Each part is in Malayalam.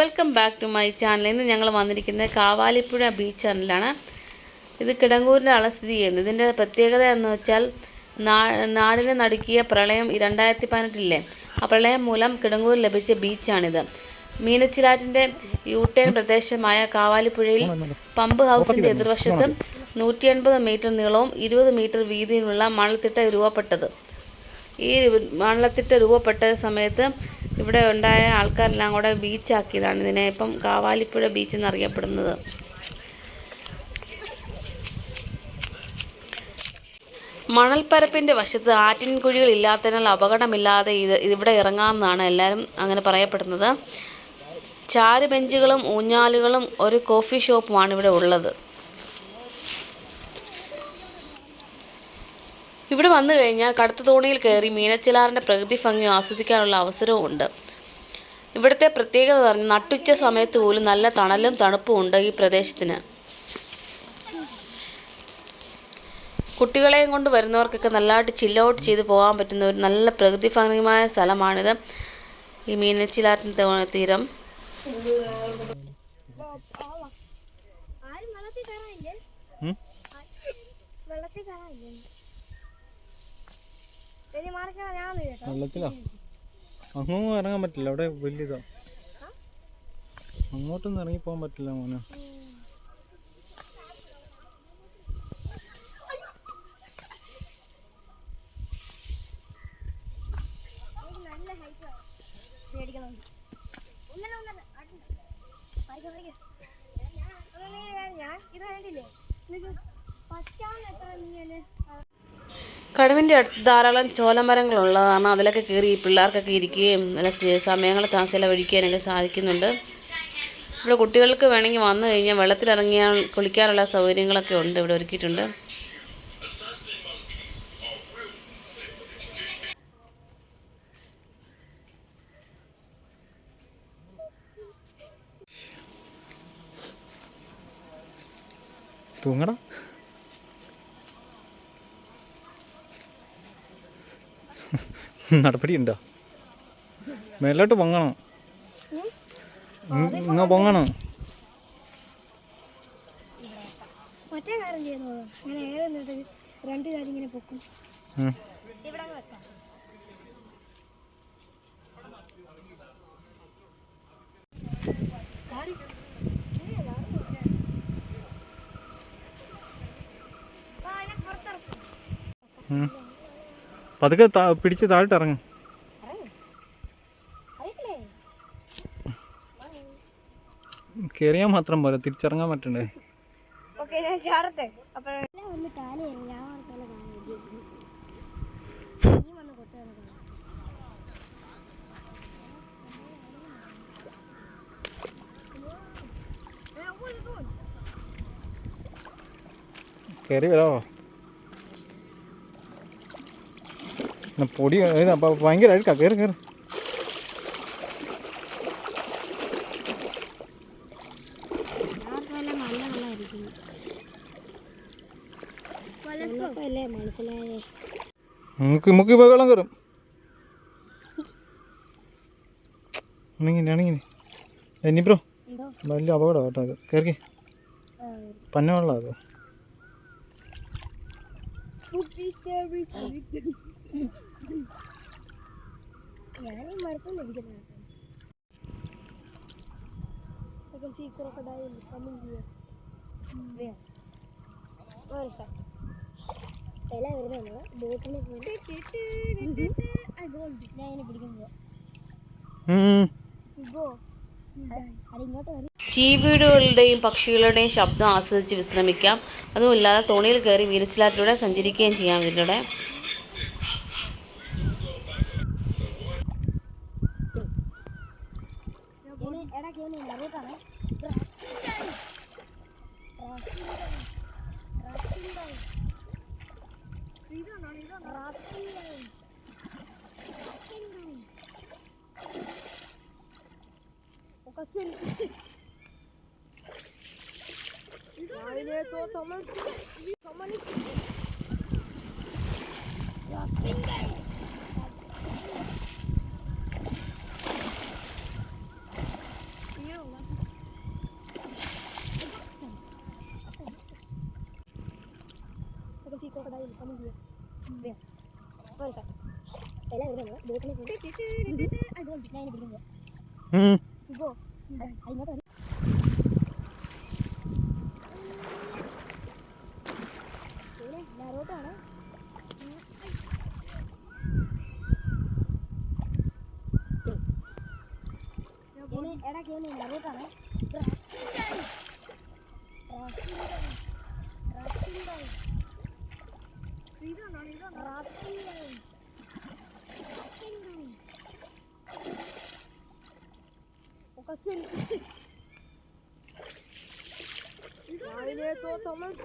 Welcome back to my channel ഇന്ന് ഞങ്ങൾ വന്നിരിക്കുന്നത് കാവാലിപ്പുഴ ബീച്ച് ചാനലാണ് ഇത് കിടങ്ങൂരിലാണ് സ്ഥിതി ചെയ്യുന്നത് ഇതിന്റെ പ്രത്യേകത എന്ന് വെച്ചാൽ നാടിനെ നടുക്കിയ പ്രളയം രണ്ടായിരത്തി പതിനെട്ടില്ലേ ആ പ്രളയം മൂലം കിടങ്ങൂർ ലഭിച്ച ബീച്ചാണിത് മീനച്ചിലാറ്റിന്റെ യൂട്ടേൺ പ്രദേശമായ കാവാലിപ്പുഴയിൽ പമ്പ് ഹൗസിന്റെ എതിർവശത്ത് നൂറ്റി എൺപത് മീറ്റർ നീളവും ഇരുപത് മീറ്റർ വീതിയുമുള്ള മണൽത്തിട്ട രൂപപ്പെട്ടത്. ഈ മണൽത്തിട്ട രൂപപ്പെട്ട സമയത്ത് ഇവിടെ ഉണ്ടായ ആൾക്കാരെല്ലാം കൂടെ ബീച്ചാക്കിയതാണ് ഇതിനെ. ഇപ്പം കാവാലിപ്പുഴ ബീച്ച് എന്നറിയപ്പെടുന്നത്. മണൽപ്പരപ്പിന്റെ വശത്ത് ആറ്റിൻകുഴികൾ ഇല്ലാത്തതിനാൽ അപകടമില്ലാതെ ഇത് ഇവിടെ ഇറങ്ങാമെന്നാണ് എല്ലാവരും അങ്ങനെ പറയപ്പെടുന്നത്. ചാരുബെഞ്ചുകളും ഊഞ്ഞാലുകളും ഒരു കോഫി ഷോപ്പുമാണ് ഇവിടെ ഉള്ളത്. ഇവിടെ വന്നു കഴിഞ്ഞാൽ കടുത്ത തോണിയിൽ കയറി മീനച്ചിലാറിന്റെ പ്രകൃതി ഭംഗി ആസ്വദിക്കാനുള്ള അവസരവും ഉണ്ട്. ഇവിടുത്തെ പ്രത്യേകത പറഞ്ഞ് നട്ടുച്ച സമയത്ത് പോലും നല്ല തണലും തണുപ്പും ഉണ്ട് ഈ പ്രദേശത്തിന്. കുട്ടികളെയും കൊണ്ട് വരുന്നവർക്കൊക്കെ നല്ലതായിട്ട് ചില്ല് ഔട്ട് ചെയ്ത് പോകാൻ പറ്റുന്ന ഒരു നല്ല പ്രകൃതി ഭംഗിമായ സ്ഥലമാണിത്. ഈ മീനച്ചിലാറ്റിൻ തീരം. കയറാനില്ലേ? വെള്ളത്തിൽ കയറാനില്ലേ? വെള്ളത്തിലോ? അങ്ങോട്ടും ഇറങ്ങാൻ പറ്റില്ല. അവിടെ വലിയതാ. അങ്ങോട്ടൊന്നും ഇറങ്ങി പോകാൻ പറ്റില്ല മോനെ. ഞാൻ ഇത് കണ്ടില്ലേ പച്ചാന്ന് എത്ര നീ കടവിന്റെ അടുത്ത് ധാരാളം ചോലമരങ്ങളുള്ളത് കാരണം അതിലൊക്കെ കയറി പിള്ളേർക്കൊക്കെ ഇരിക്കുകയും നല്ല സമയങ്ങൾ ചെലവഴിക്കാനൊക്കെ സാധിക്കുന്നുണ്ട്. ഇവിടെ കുട്ടികൾക്ക് വേണമെങ്കിൽ വന്നു കഴിഞ്ഞാൽ വെള്ളത്തിലിറങ്ങിയാൽ കുളിക്കാനുള്ള സൗകര്യങ്ങളൊക്കെ ഉണ്ട് ഇവിടെ ഒരുക്കിയിട്ടുണ്ട്. തൂങ്ങടാ. നടപടി ഉണ്ടോ മേലോട്ട് പൊങ്ങണം. ഇങ്ങ പൊങ്ങണം. മറ്റേ കാര്യം ചെയ്യുന്നത് ഇങ്ങനെ ഏറെ രണ്ട് കാര്യം ഇങ്ങനെ പൊക്കും. ഇവിടെ വെക്കാം. ചാടി. പതുക്കെ പിടിച്ച് താഴോട്ട് ഇറങ്ങും? കയറിയാൽ മാത്രം പോരാ തിരിച്ചിറങ്ങാൻ പറ്റണ്ടേ? ഓക്കേ, ഞാൻ ചാടട്ടെ അപ്പൊ ഒന്ന് കാൽ ഞാൻ ഓർത്തല്ല നീ വന്ന് കൊത്തു കയറി വരാമോ എന്നാ പൊടി ഭയങ്കര അഴുക്കാ. കയറി കയറി നമുക്ക് നമുക്ക് ഇപ്പോൾ വെള്ളം കയറും ആണെങ്കിൽ എനി ബ്രോ വലിയ അപകടം കേട്ടോ അത്. കയറി പന്ന വെള്ളം അത്. ഞാൻ ഈ മരത്തിൽ ഇരിക്കുന്ന I can see crocodile coming here. Where? Where is that? ബോട്ടിനെ ചീവീടുകളുടെയും പക്ഷികളുടെയും ശബ്ദം ആസ്വദിച്ച് വിശ്രമിക്കാം. അതുമില്ലാതെ തോണിയിൽ കയറി വീരച്ചിലാറ്റിലൂടെ സഞ്ചരിക്കുകയും ചെയ്യാം ഇതിലൂടെ त्याला घेऊन येणार होता ना राशीनबाई राशीनबाई राशीनबाई राशीनबाई राशीनबाई 오빠 찔 찔. 이거 또 정말 정말 അതിനോട്ട് വരും ഇവിടെ Atın için. Ya öyle doğdamın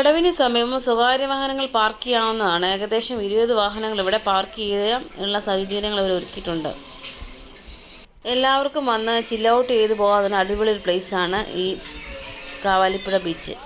കടവിന് സമീപം സ്വകാര്യ വാഹനങ്ങൾ പാർക്ക് ചെയ്യാവുന്നതാണ്. ഏകദേശം ഇരുപത് വാഹനങ്ങൾ ഇവിടെ പാർക്ക് ചെയ്യാൻ ഉള്ള സാഹചര്യങ്ങൾ അവർ ഒരുക്കിയിട്ടുണ്ട്. എല്ലാവർക്കും വന്ന് ചില്ലൗട്ട് ചെയ്തു പോകാൻ അടിപൊളി ഒരു പ്ലേസാണ് ഈ കാവാലിപ്പുഴ ബീച്ച്